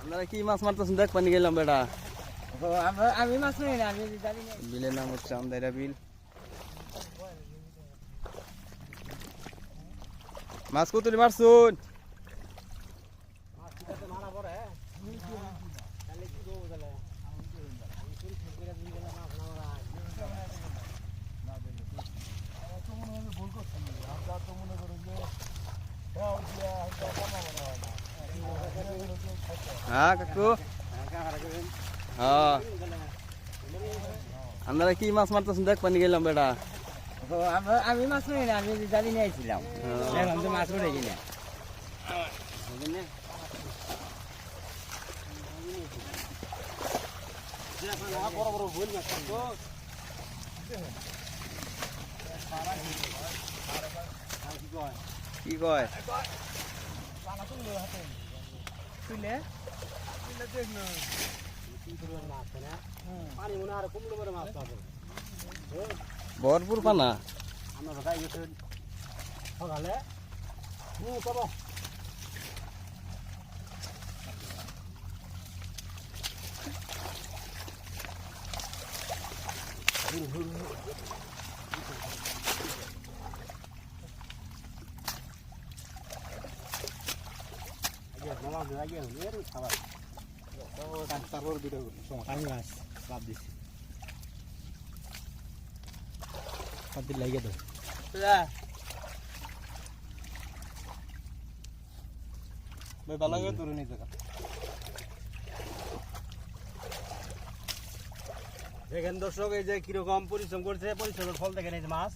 আপনারা কি মাছ মারতেছেন? দেখ পানি গেলাম বেটা। আমি মাছ নেই না আমি জানি না। বিলের নাম হচ্ছে আমদাইরা বিল। মাছ কত মারছুন? হ্যাঁ কাকু। হ্যাঁ। আপনারা কি মাছ মারতেছেন? দেখ পানি গেলাম বেটা। আমি মাছ নেই না আমি জানি না ছিলাম হ্যাঁ। দেখলাম তো মাছ উঠে কিনা কি কয়? তুলে ভরপুর পানা আমি মাছ বাদ দিছি বাদ দিলে লাগিয়ে দাও ভাই ভালো করে তুলে নিতে দেখেন দর্শক এই যে কীরকম পরিশ্রম করছে পরিশ্রমের ফল দেখেন এই যে মাছ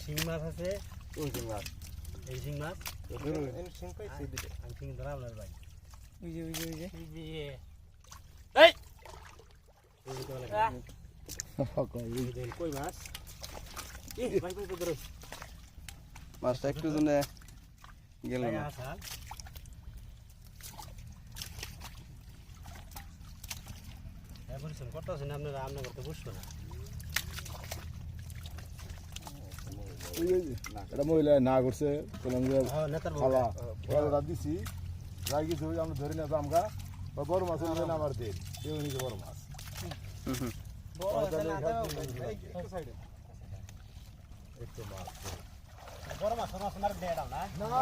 শিং মাছ আছে কোন কোন মাছ এই শিং মাছ। মাছটা একটু জন্য গেল না। এই পরিশ্রম আপনারা আপনার করতে বুঝব না এটা মহিলা না করছে বললাম যে হ্যাঁ, বউ। খালা। ওরা দিছি রাগি ধরে আমরা ধরে নিয়ে আমরা বড় মাছ হলে আমার দেন। কেউ নিচে বড় মাছ। মাছ বড় মাছ, না?